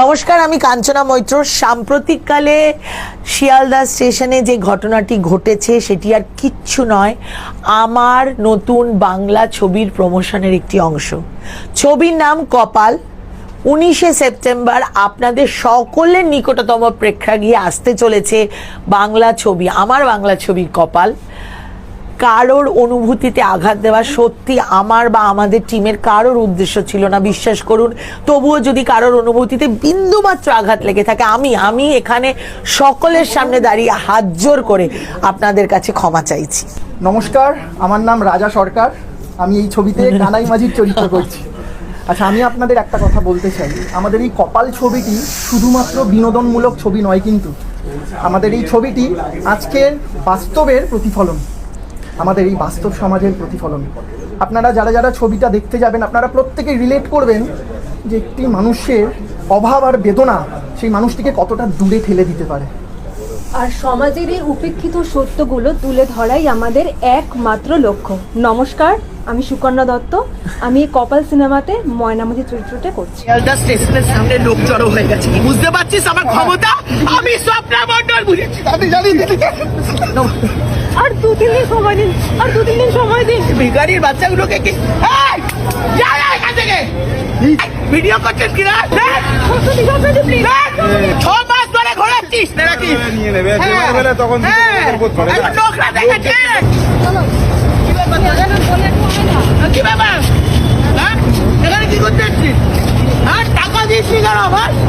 নমস্কার, আমি কাঞ্চনা মৈত্র। সাম্প্রতিককালে শিয়ালদা স্টেশনে যে ঘটনাটি ঘটেছে, সেটি আর কিচ্ছু নয়, আমার নতুন বাংলা ছবির প্রমোশনের একটি অংশ। ছবির নাম কপাল। উনিশে সেপ্টেম্বর আপনাদের সকলের নিকটতম প্রেক্ষাগৃহে আসতে চলেছে বাংলা ছবি, আমার বাংলা ছবির কপাল। কারোর অনুভূতিতে আঘাত দেওয়া সত্যি আমার বা আমাদের টিমের কারোর উদ্দেশ্য ছিল না, বিশ্বাস করুন। তবুও যদি কারোর অনুভূতিতে বিন্দুমাত্র আঘাত লেগে থাকে, আমি আমি এখানে সকলের সামনে দাঁড়িয়ে হাত জোর করে আপনাদের কাছে ক্ষমা চাইছি। নমস্কার, আমার নাম রাজা সরকার। আমি এই ছবিতে কানাই মাঝির চরিত্র করছি। আচ্ছা আমি আপনাদের একটা কথা বলতে চাই। আমাদের এই কপাল ছবিটি শুধুমাত্র বিনোদনমূলক ছবি নয় কিন্তু। আমাদের এই ছবিটি আজকের বাস্তবের প্রতিফলন। আমাদের এই বাস্তব সমাজের প্রতিফলন। আপনারা যারা যারা ছবিটা দেখতে যাবেন আপনারা প্রত্যেকে রিলেট করবেন যে একটি মানুষের অভাব আর বেদনা সেই মানুষটিকে কতটা দূরে ঠেলে দিতে পারে। আর সমাজের এই উপেক্ষিত সত্যগুলো তুলে ধরাই আমাদের একমাত্র লক্ষ্য। নমস্কার আমি সুকন্যা দত্ত। আমি এই কপাল সিনেমাতে ময়নামতি চরিত্রটা করছি। শিয়ালদা স্টেশনের সামনে লোক জড়ো হয়ে গেছে। বুঝতে পারছিস আমার ক্ষমতা? আমি স্বপ্না মন্ডল বুঝেছি। আর দু তিন দিন সময় দিন আর দু তিন দিন সময় দিন। ভিখারির বাচ্চাগুলোকে কি ভিডিও করছিস কিনা? দেখ! দেখ! ছ মাস ধরে ঘোরাচ্ছিস নাকি? নিয়ে নেবে হ্যাঁ, তখন হ্যাঁ, নোংরা দেখাচ্ছে। কি ব্যাপার? হ্যাঁ এখানে কি করতে হ্যাঁ টাকা দিয়েছি কেন? আমার এই,